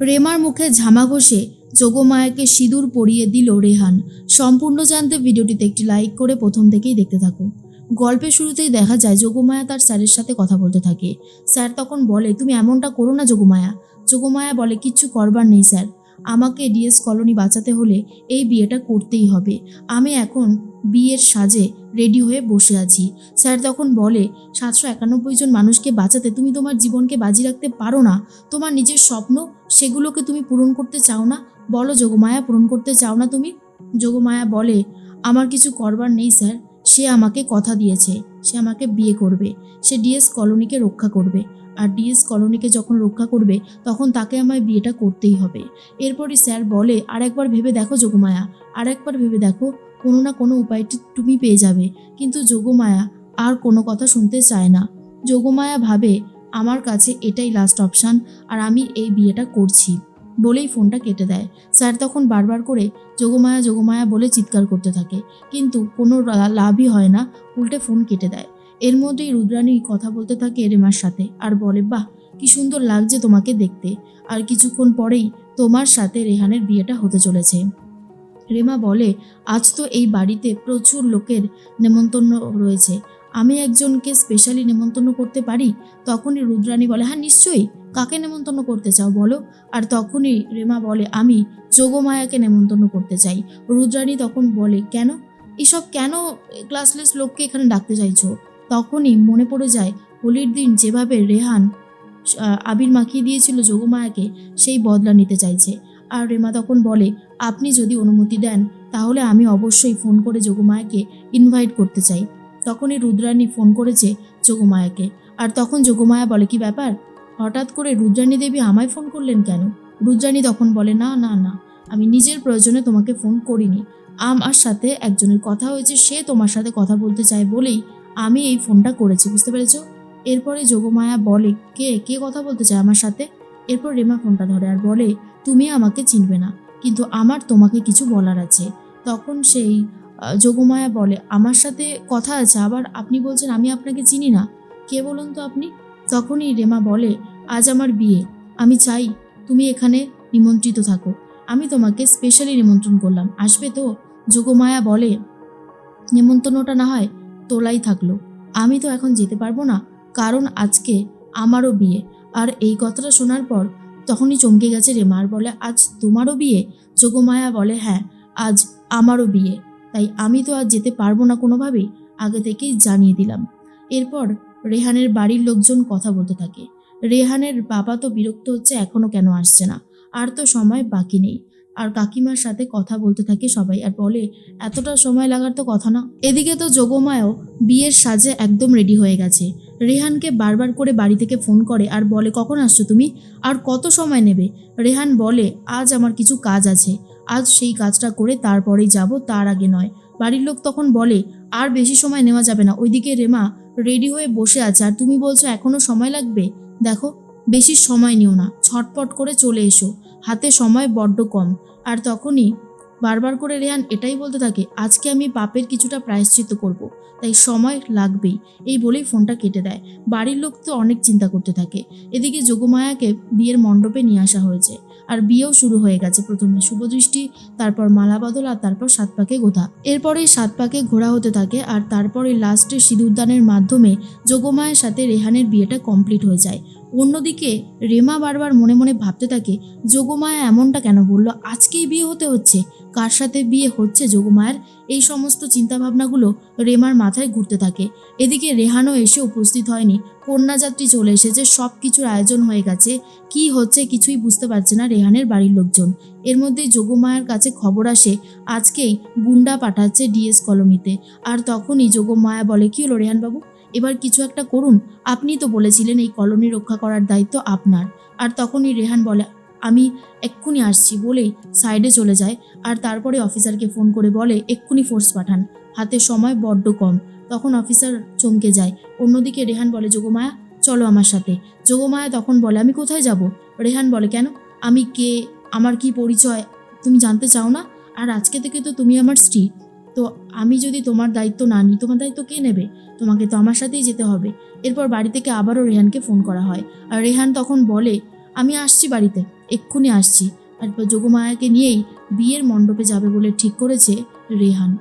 রেমার মুখে ঝামা ঘষে যোগমায়াকে সিঁদুর পরিয়ে দিল রেহান। সম্পূর্ণ জানতে ভিডিওটিতে একটি লাইক করে প্রথম থেকেই দেখতে থাকুন। গল্পের শুরুতেই দেখা যায় যোগমায়া তার স্যারের সাথে কথা বলতে থাকে। স্যার তখন বলে, তুমি এমনটা করো না যোগমায়া। যোগমায়া বলে, কিচ্ছু করবার নেই স্যার। আমাকে ডিএস কলোনি বাঁচাতে হলে এই বিয়েটা করতেই হবে। আমি এখন বিয়ের সাজে রেডি হয়ে বসে আছি। স্যার তখন বলে, সাতশো একানব্বই জন মানুষকে বাঁচাতে তুমি তোমার জীবনকে বাজি রাখতে পারো না। তোমার নিজের স্বপ্ন সেগুলোকে তুমি পূরণ করতে চাও না। বলো যোগমায়া, পূরণ করতে চাও না তুমি? যোগমায়া বলে, আমার কিছু করবার নেই, স্যার। সে আমাকে কথা দিয়েছে। সে আমাকে বিয়ে করবে। সে ডিএস কলোনিকে রক্ষা করবে। আর ডিএস কলোনিকে যখন রক্ষা করবে, তখন তাকে আমায় বিয়েটা করতেই হবে। এরপরই স্যার বলে আর একবার ভেবে দেখো যোগমায়া আর একবার ভেবে দেখো, কোনো না কোনো উপায়টি তুমি পেয়ে যাবে। কিন্তু যোগমায়া আর কোনো কথা শুনতে চায় না। যোগমায়া ভাবে, আমার কাছে এটাই লাস্ট অপশান আর আমি এই বিয়েটা করছি। বলেই ফোনটা কেটে দেয়। স্যার তখন বারবার করে, যোগমায়া যোগমায়া বলে চিৎকার করতে থাকে। কিন্তু কোনো লাভই হয় না, উল্টে ফোন কেটে দেয়। এর মধ্যেই রুদ্রাণী কথা বলতে থাকে রেমার সাথে আর বলে, বাহ, কি সুন্দর লাগছে তোমাকে দেখতে। আর কিছুক্ষণ পরেই তোমার সাথে রেহানের বিয়েটা হতে চলেছে। রেমা বলে, আজ তো এই বাড়িতে প্রচুর লোকের নেমন্তন্ন রয়েছে। আমি একজনকে স্পেশালি নেমন্তন্ন করতে পারি? তখনই রুদ্রাণী বলে হ্যাঁ নিশ্চয়ই। কাকে নেমন্তন্ন করতে চাও বলো? আর তখনই রেমা বলে, আমি যোগমায়াকে নেমন্তন্ন করতে চাই। রুদ্রাণী তখন বলে, কেন? এসব কেন ক্লাসলেস লোককে এখানে ডাকতে চাইছো? তখনই মনে পড়ে যায় হোলির দিন যেভাবে রেহান আবির মাখিয়ে দিয়েছিল যোগমায়াকে সেই বদলা নিতে চাইছে। আর রেমা তখন বলে, আপনি যদি অনুমতি দেন, তাহলে আমি অবশ্যই ফোন করে যোগমায়াকে ইনভাইট করতে চাই। তখনই রুদ্রাণী ফোন করেছে যোগমায়াকে আর তখন যোগমায়া বলে, কি ব্যাপার? হঠাৎ করে রুদ্রাণী দেবী আমায় ফোন করলেন কেন? রুদ্রাণী তখন বলে, না না না, আমি নিজের প্রয়োজনে তোমাকে ফোন করিনি। আমার সাথে একজনের কথা হয়েছে, সে তোমার সাথে কথা বলতে চায় বলেই আমি এই ফোনটা করেছি, বুঝতে পেরেছ? এরপরে যোগমায়া বলে, কে কে কথা বলতে চায় আমার সাথে? এরপর রেমা ফোনটা ধরে আর বলে, তুমি আমাকে চিনবে না, কিন্তু আমার তোমাকে কিছু বলার আছে। তখন সেই যোগমায়া বলে, আমার সাথে কথা আছে, আবার আপনি বলছেন আমি আপনাকে চিনি না। কে বলুন তো আপনি? তখনই রেমা বলে, আজ আমার বিয়ে, আমি চাই তুমি এখানে নিমন্ত্রিত থাকো। আমি তোমাকে স্পেশালি নিমন্ত্রণ করলাম, আসবে তো? যোগমায়া বলে, নিমন্ত্রণটা না হয় তোলাই থাকল। আমি তো এখন যেতে পারব না, কারণ আজকে আমারও বিয়ে। আর এই কথাটা শোনার পর তখনই চমকে গেছে রেমা আর বলে, আজ তোমারও বিয়ে? যোগমায়া বলে হ্যাঁ আজ আমারও বিয়ে। তাই আমি তো আজ যেতে পারব না কোনোভাবেই আগে থেকেই জানিয়ে দিলাম। এরপর রেহানের বাড়ির লোকজন কথা বলতে থাকে। রেহানের বাবা তো বিরক্ত হচ্ছে এখনও কেন আসছে না? আর তো সময় বাকি নেই। আর কাকিমার সাথে কথা বলতে থাকে সবাই আর বলে, এতটা সময় লাগার তো কথা না। এদিকে তো যোগমায়াও বিয়ের সাজে একদম রেডি হয়ে গেছে। রেহানকে বারবার করে বাড়ি থেকে ফোন করে আর বলে, কখন আসছো তুমি? আর কত সময় নেবে? রেহান বলে, আজ আমার কিছু কাজ আছে। আজ সেই কাজটা করে তারপরেই যাব, তার আগে নয়। বাড়ির লোক তখন বলে, আর বেশি সময় নেওয়া যাবে না। ওইদিকে রেমা রেডি হয়ে বসে আছে। আর তুমি বলছো, এখনও সময় লাগবে? দেখো, বেশি সময় নিও না। ছটপট করে চলে এসো। হাতে সময় বড্ড কম। আর তখনই বারবার করে রেহান এটাই বলতে থাকে, আজকে আমি পাপের কিছুটা প্রায়শ্চিত্ত করব। তাই সময় লাগবেই। এই বলেই ফোনটা কেটে দেয়। বাড়ির লোক তো অনেক চিন্তা করতে থাকে। এদিকে যোগমায়াকে বিয়ের মণ্ডপে নিয়ে আসা হয়েছে। আর বিয়েও শুরু হয়ে গেছে প্রথমে। শুভদৃষ্টি তারপর মালা বদল আর তারপর সাত পাকে গোধা এরপরেই সাত পাকে ঘোরা হতে থাকে আর তারপরে লাস্টে সিঁদুরদানের মাধ্যমে যোগমায়ের সাথে রেহানের বিয়েটা কমপ্লিট হয়ে যায়। অন্যদিকে রেমা বারবার মনে মনে ভাবতে থাকে, যোগমায়া এমনটা কেন বলল? আজকেই বিয়ে হতে হচ্ছে। কার সাথে বিয়ে হচ্ছে যোগমায়ার? এই সমস্ত চিন্তাভাবনাগুলো রেমার মাথায় ঘুরতে থাকে। এদিকে রেহানও এসে উপস্থিত হয়নি। কন্যাযাত্রী চলে এসেছে সব কিছুর আয়োজন হয়ে গেছে। কি হচ্ছে কিছুই বুঝতে পারছে না রেহানের বাড়ির লোকজন। এর মধ্যেই যোগমায়ার কাছে খবর আসে, আজকেই গুন্ডা পাঠাচ্ছে ডিএস কলোনিতে। আর তখনই যোগমায়া বলে, কি হলো রেহানবাবু? এবার কিছু একটা করুন। আপনিই তো বলেছিলেন এই কলোনি রক্ষা করার দায়িত্ব আপনার। আর তখনই রেহান বলে, আমি এক্ষুনি আসছি। বলেই সাইডে চলে যায় আর তারপরে অফিসারকে ফোন করে বলে, এক্ষুনি ফোর্স পাঠান। হাতে সময় বড্ড কম। তখন অফিসার চমকে যায়। অন্যদিকে রেহান বলে যোগমায়া চলো আমার সাথে। যোগমায়া তখন বলে, আমি কোথায় যাব? রেহান বলে, কেন? আমি কে? আমার কি পরিচয়? তুমি জানতে চাও না? আর আজকে থেকে তো তুমি আমার স্ত্রী। তো আমি যদি তোমার দায়িত্ব না নিই, তোমার দায়িত্ব কে নেবে? তোমাকে তো আমার সাথেই যেতে হবে। এরপর বাড়ি থেকে আবারও রেহানকে ফোন করা হয়। আর রেহান তখন বলে, আমি আসছি বাড়িতে, এক্ষুনি আসছি। আর যোগমায়াকে নিয়েই বিয়ের মণ্ডপে যাবে বলে ঠিক করেছে রেহান।